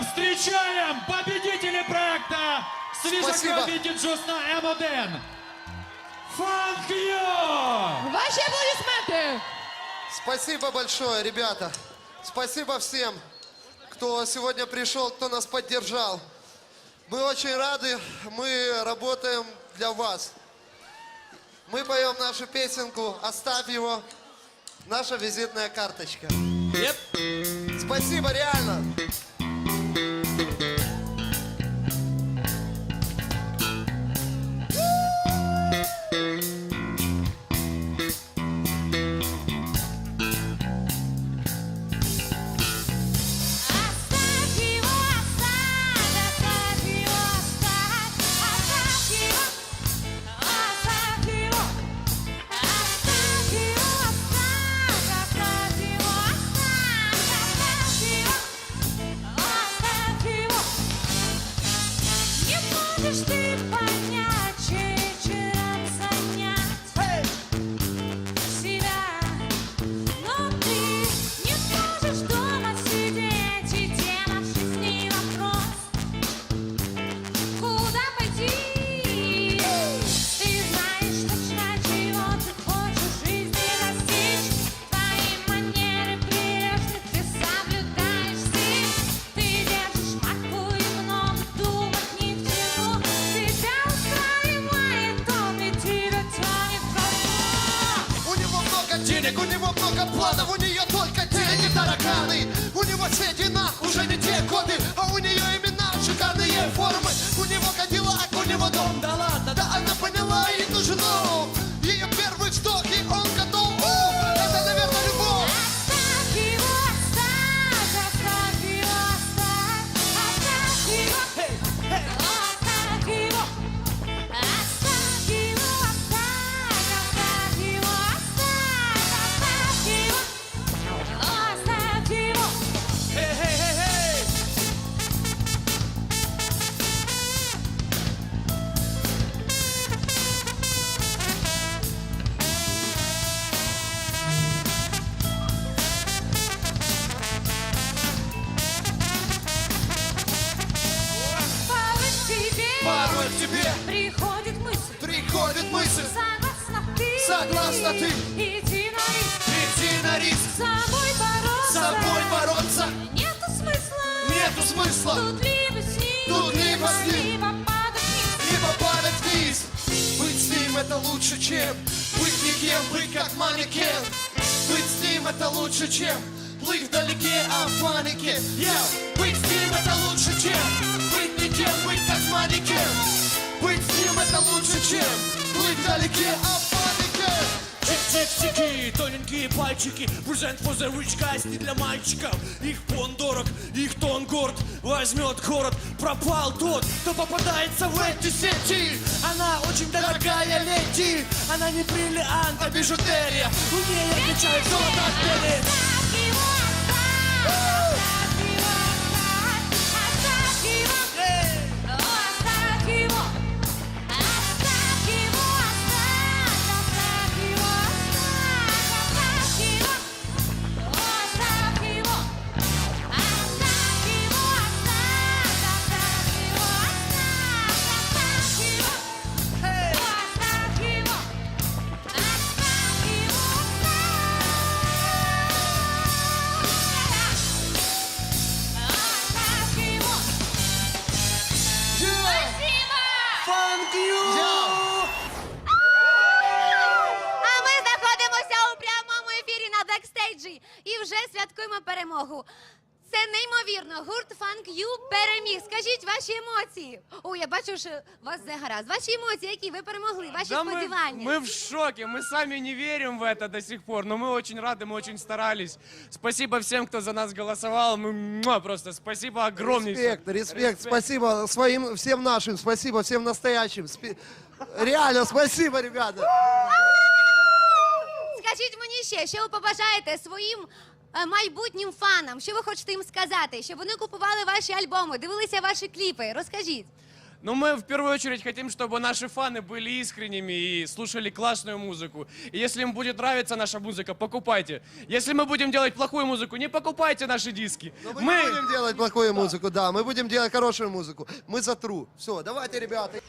встречаем победителей проекта Спасибо. «Свежекровите Джус» на М1. Фанк Ю! Ваші аплодисменти! Спасибо большое, ребята. Спасибо всем, кто сегодня пришел, кто нас поддержал. Мы очень рады, мы работаем для вас. Мы поем нашу песенку «Оставь его», наша визитная карточка. Спасибо, реально. Планов, у нее к тебе приходит мысль, приходит мысль согласна ты, Согласна ты. иди на риск, идти на риск, с собой бороться, с собой бороться. Нету смысла, Нету смысла тут либо с ним, Тут либо с ним. либо падать вниз. либо падать вниз. Быть с ним это лучше, чем быть никем, быть как манекен. Быть с ним это лучше, чем плыть вдалеке, а в панике. Yeah. Быть с ним это лучше, чем быть никем, Чик-чик-чики, тоненькие пальчики Презент for the rich guys не для мальчиков. Их фон дорог, их тон горд Возьмет город, пропал тот Кто попадается в эти сети. Она очень дорогая леди Она не бриллиант, а бижутерия. У нее отвечает золото от пели А ми знаходимося у прямому ефірі на бекстейджі і вже святкуємо перемогу. Це неймовірно. Гурт Фанк Ю переміг. Скажіть ваші емоції. О, я бачу, що у вас все гаразд. Ваші емоції, які ви перемогли, ваші Да мы, сподівання. мы в шоке, мы сами не верим в это до сих пор, но мы очень рады, мы очень старались. Спасибо всем, кто за нас голосовал, мы муа, просто спасибо огромнейшее. Респект, респект, спасибо своим, всем нашим, спасибо всем настоящим. Спи- Реально, спасибо, ребята. Скажіть мені ще, що ви побажаєте своїм е, майбутнім фанам? Що ви хочете їм сказати? Щоб вони купували ваші альбоми, дивилися ваші кліпи. Розкажіть. Но мы в первую очередь хотим, чтобы наши фаны были искренними и слушали классную музыку. И если им будет нравиться наша музыка, покупайте. Если мы будем делать плохую музыку, не покупайте наши диски. Но мы, не будем делать плохую музыку, да, мы будем делать хорошую музыку. Мы за тру. Все, давайте, ребята.